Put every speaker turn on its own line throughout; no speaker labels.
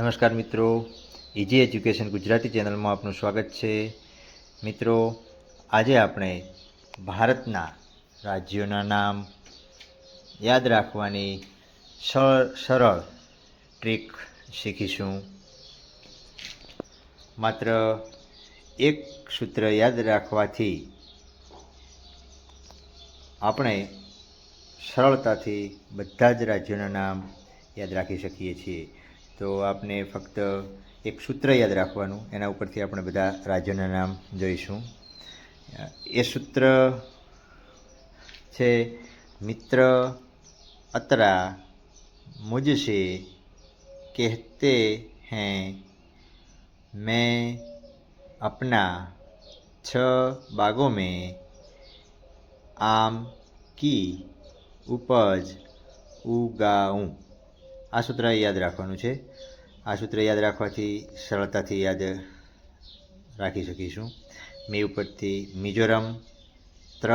નમસ્કાર મિત્રો. EG education Gujarati ચેનલમાં આપનું સ્વાગત છે. મિત્રો, આજે આપણે ભારતના રાજ્યોના નામ યાદ રાખવાની સર, સરળ ટ્રીક શીખીશું. માત્ર એક સૂત્ર યાદ રાખવાથી આપણે સરળતાથી બધા જ રાજ્યોના નામ યાદ રાખી શકીએ છીએ. તો આપને ફક્ત એક સૂત્ર યાદ રાખવાનું. એના ઉપરથી આપણે બધા રાજ્યોના નામ જોઈશું. એ સૂત્ર છે, મિત્ર અતરા મુજશે, કહેતે हैं મેં अपना છ बागों में आम की उपज उगाऊं આ સૂત્ર યાદ રાખવાનું છે. આ સૂત્ર યાદ રાખવાથી સરળતાથી યાદ રાખી શકીશું. મી ઉપરથી મિઝોરમ ત્ર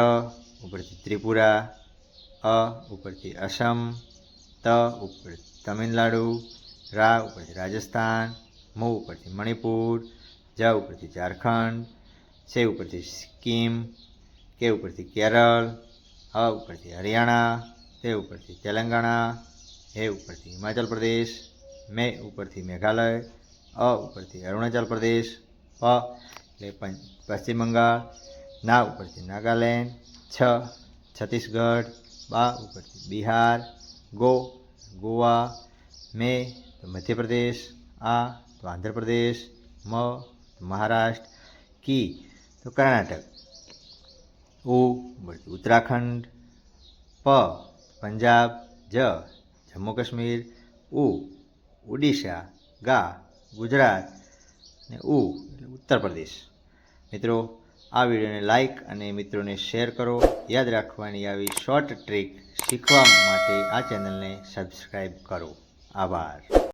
ઉપરથી ત્રિપુરા, અ ઉપરથી અસમ ત ઉપર તમિલનાડુ, રા ઉપરથી રાજસ્થાન, મુ ઉપરથી મણિપુર, જ ઉપરથી ઝારખંડ સે ઉપરથી સિક્કિમ, કે ઉપરથી કેરળ, અ ઉપરથી હરિયાણા, તે ઉપરથી તેલંગાણા હે ઉપરથી હિમાચલ પ્રદેશ, મે ઉપરથી મેઘાલય, અ ઉપરથી અરુણાચલ પ્રદેશ, પ એટલે પશ્ચિમ બંગાળ, ના ઉપરથી નાગાલેન્ડ, છ છત્તીસગઢ, બા ઉપરથી બિહાર, ગો ગોવા, મે તો મધ્યપ્રદેશ, આ તો આંધ્રપ્રદેશ, મ મહારાષ્ટ્ર, કી તો કર્ણાટક. ઉ ઉપરથી ઉત્તરાખંડ, પ પંજાબ, જ જમ્મુ કાશ્મીર, ઉ ઓડિશા ગા, ગુજરાત ને ઉ, એટલે ઉત્તર પ્રદેશ. મિત્રો, આ વિડીયોને લાઈક અને મિત્રોને શેર કરો. યાદ રાખવાની આવી શોર્ટ ટ્રીક શીખવા માટે આ ચેનલને સબસ્ક્રાઈબ કરો. આભાર.